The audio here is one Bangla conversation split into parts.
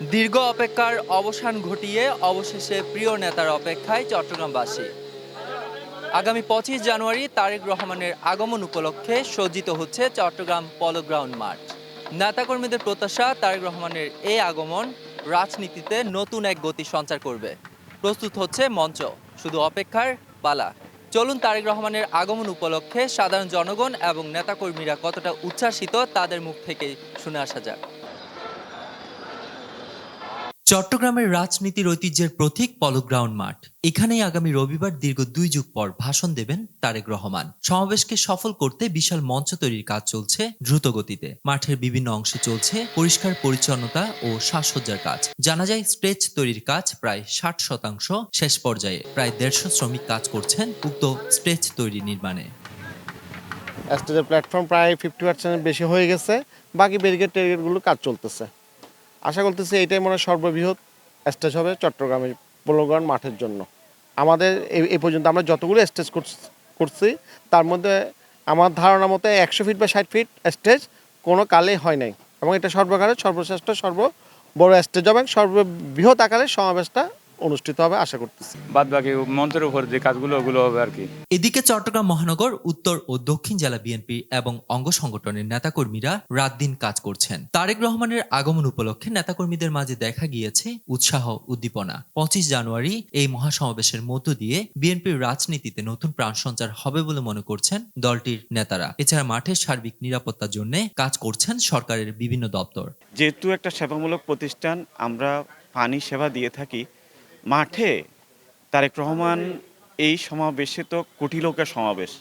দীর্ঘ অপেক্ষার অবসান ঘটিয়ে অবশেষে প্রিয় নেতার অপেক্ষায় চট্টগ্রামবাসী। আগামী পঁচিশ জানুয়ারি তারেক রহমানের আগমন উপলক্ষে সজ্জিত হচ্ছে চট্টগ্রাম পলো গ্রাউন্ড মাঠ। নেতাকর্মীদের প্রত্যাশা তারেক রহমানের এই আগমন রাজনীতিতে নতুন এক গতি সঞ্চার করবে। প্রস্তুত হচ্ছে মঞ্চ, শুধু অপেক্ষার পালা। চলুন তারেক রহমানের আগমন উপলক্ষে সাধারণ জনগণ এবং নেতাকর্মীরা কতটা উচ্ছ্বাসিত তাদের মুখ থেকে শুনে আসা যাক। চট্টগ্রামের রাজনীতির ঐতিহ্যের প্রতীক পলো গ্রাউন্ড মাঠ। এখানেই আগামী রবিবার দীর্ঘ দুই যুগ পর ভাষণ দেবেন তারেক রহমান। সমাবেশকে সফল করতে বিশাল মঞ্চ তৈরির কাজ চলছে দ্রুত গতিতে মাঠের বিভিন্ন অংশে চলছে পরিষ্কার পরিচ্ছন্নতা ও সাজসজ্জার কাজ। জানা যায়, স্টেজ তৈরির কাজ প্রায় ষাট শতাংশ শেষ পর্যায়ে। প্রায় দেড়শো শ্রমিক কাজ করছেন উক্ত স্টেজ তৈরি নির্মাণে। প্ল্যাটফর্ম প্রায় ফিফটি পার্সেন্ট বেশি হয়ে গেছে। বাকি ব্যারিকেড ট্যারিকেডগুলো কাজ চলতেছে। আশা করতেছি এটাই মনে হয় সর্ববৃহৎ স্টেজ হবে চট্টগ্রামের পোলোগ্রাউন্ড মাঠের জন্য। আমাদের এই পর্যন্ত আমরা যতগুলো স্টেজ করছি তার মধ্যে আমার ধারণা মতে একশো ফিট বা ষাট ফিট স্টেজ কোনো কালে হয় নাই। এবং এটা সর্বকালের সর্বশ্রেষ্ঠ, সর্ব বড় স্টেজ হবে সর্ববৃহৎ আকারের সমাবেশটা অনুষ্ঠিত হবে আশা করতেছি। বাদ বাকি মঞ্চের উপর যে কাজগুলো ওগুলো হবে আর কি। এদিকে চট্টগ্রাম মহানগর উত্তর ও দক্ষিণ জেলা বিএনপি এবং অঙ্গ সংগঠনের নেতাকর্মীরা রাত দিন কাজ করছেন। তারেক রহমানের আগমন উপলক্ষে নেতাকর্মীদের মাঝে দেখা গিয়েছে উৎসাহ উদ্দীপনা। পঁচিশ জানুয়ারি এই মহাসমাবেশের মধ্য দিয়ে বিএনপির রাজনীতিতে নতুন প্রাণ সঞ্চার হবে বলে মনে করছেন দলটির নেতারা। এছাড়া মাঠের সার্বিক নিরাপত্তার জন্য কাজ করছেন সরকারের বিভিন্ন দপ্তর। যেহেতু একটা সেবামূলক প্রতিষ্ঠান আমরা পানি সেবা দিয়ে থাকি মাঠে তারেক রহমান এই সমাবেশে তো কোটি লোকের সমাবেশ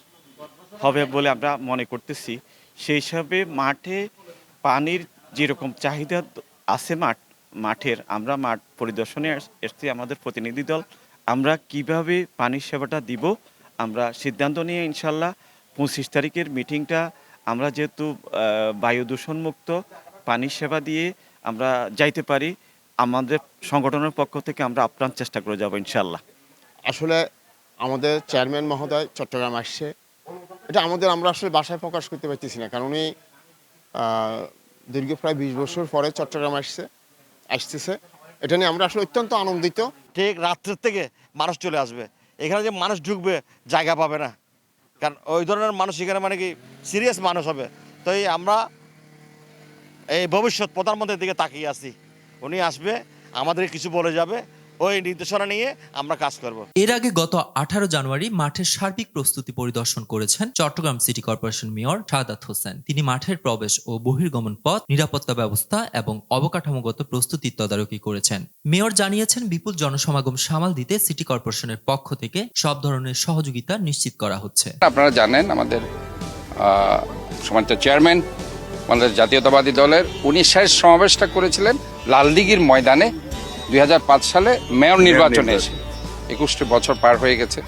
হবে বলে আমরা মনে করতেছি। সেই হিসাবে মাঠে পানির যেরকম চাহিদা আছে মাঠ, মাঠের, আমরা মাঠ পরিদর্শনে এসেছি আমাদের প্রতিনিধি দল। আমরা কীভাবে পানির সেবাটা দিব, আমরা সিদ্ধান্ত নিয়ে ইনশাল্লাহ পঁচিশ তারিখের মিটিংটা আমরা যেহেতু বায়ু দূষণমুক্ত পানির সেবা দিয়ে আমরা যাইতে পারি। আমাদের সংগঠনের পক্ষ থেকে আমরা আপ্রাণ চেষ্টা করে যাব ইনশাল্লাহ আসলে আমাদের চেয়ারম্যান মহোদয় চট্টগ্রাম আসছে। এটা আমাদের আমরা আসলে বাসায় প্রকাশ করতে পারতেছি না কারণ উনি দীর্ঘ প্রায় বিশ বছর পরে চট্টগ্রাম আসছে আসতেছে। এটা নিয়ে আমরা আসলে অত্যন্ত আনন্দিত। ঠিক রাত্রের থেকে মানুষ চলে আসবে। এখানে যে মানুষ ঢুকবে জায়গা পাবে না। কারণ ওই ধরনের মানুষ এখানে মানে কি সিরিয়াস মানুষ হবে। তো এই আমরা এই ভবিষ্যৎ প্রধানমন্ত্রীর দিকে তাকিয়ে আছি। উনি আসবে আমাদের কিছু বলে যাবে। ওই নির্দেশনা নিয়ে আমরা কাজ করব। এর আগে গত আঠারো জানুয়ারি মাঠের সার্বিক প্রস্তুতি পরিদর্শন করেছেন Chattogram city corporation mayor Sadat Hossain. তিনি মাঠের প্রবেশ ও বহির্গমন পথ নিরাপত্তা ব্যবস্থা এবং অবকাঠামোগত প্রস্তুতির তদারকি করেছেন। মেয়র জানিয়েছেন বিপুল জনসমাগম সামাল দিতে সিটি কর্পোরেশনের পক্ষ থেকে সব ধরনের সহযোগিতা নিশ্চিত করা হচ্ছে। আপনারা জানেন আমাদের আহ, চেয়ারম্যান আমাদের জাতীয়তাবাদী দলের উনি শেষ সমাবেশটা করেছিলেন। লালদিঘির ময়দানে দুই হাজার পাঁচ সালে মেয়র নির্বাচনে এসে একুশটি বছর পার হয়ে গেছে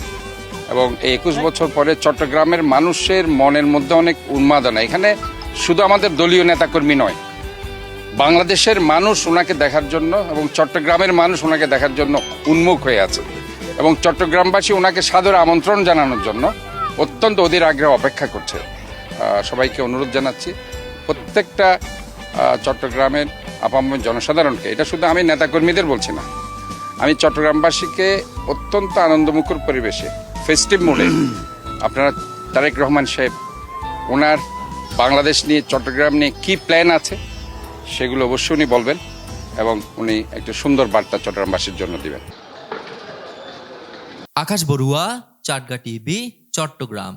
এবং এই একুশ বছর পরে চট্টগ্রামের মানুষের মনের মধ্যে অনেক উন্মাদনা। এখানে শুধু আমাদের দলীয় নেতাকর্মী নয় বাংলাদেশের মানুষ ওনাকে দেখার জন্য এবং চট্টগ্রামের মানুষ ওনাকে দেখার জন্য উন্মুখ হয়ে আছে এবং চট্টগ্রামবাসী ওনাকে সাদর আমন্ত্রণ জানানোর জন্য অত্যন্ত অধীর আগ্রহ অপেক্ষা করছে। সবাইকে অনুরোধ জানাচ্ছি প্রত্যেকটা চট্টগ্রামের আপামর জনসাধারণকে, এটা শুধু আমি নেতাকর্মীদের বলছি না। আমি চট্টগ্রামবাসীকে অত্যন্ত আনন্দমুখর পরিবেশে ফেস্টিভ মোডে আপনারা তারেক রহমান সাহেব, ওনার বাংলাদেশ নিয়ে, চট্টগ্রাম নিয়ে কি প্ল্যান আছে, সেগুলো অবশ্যই উনি বলবেন এবং উনি একটা সুন্দর বার্তা চট্টগ্রামবাসীর জন্য দিবেন। আকাশ বড়ুয়া চাটগা টিভি, চট্টগ্রাম।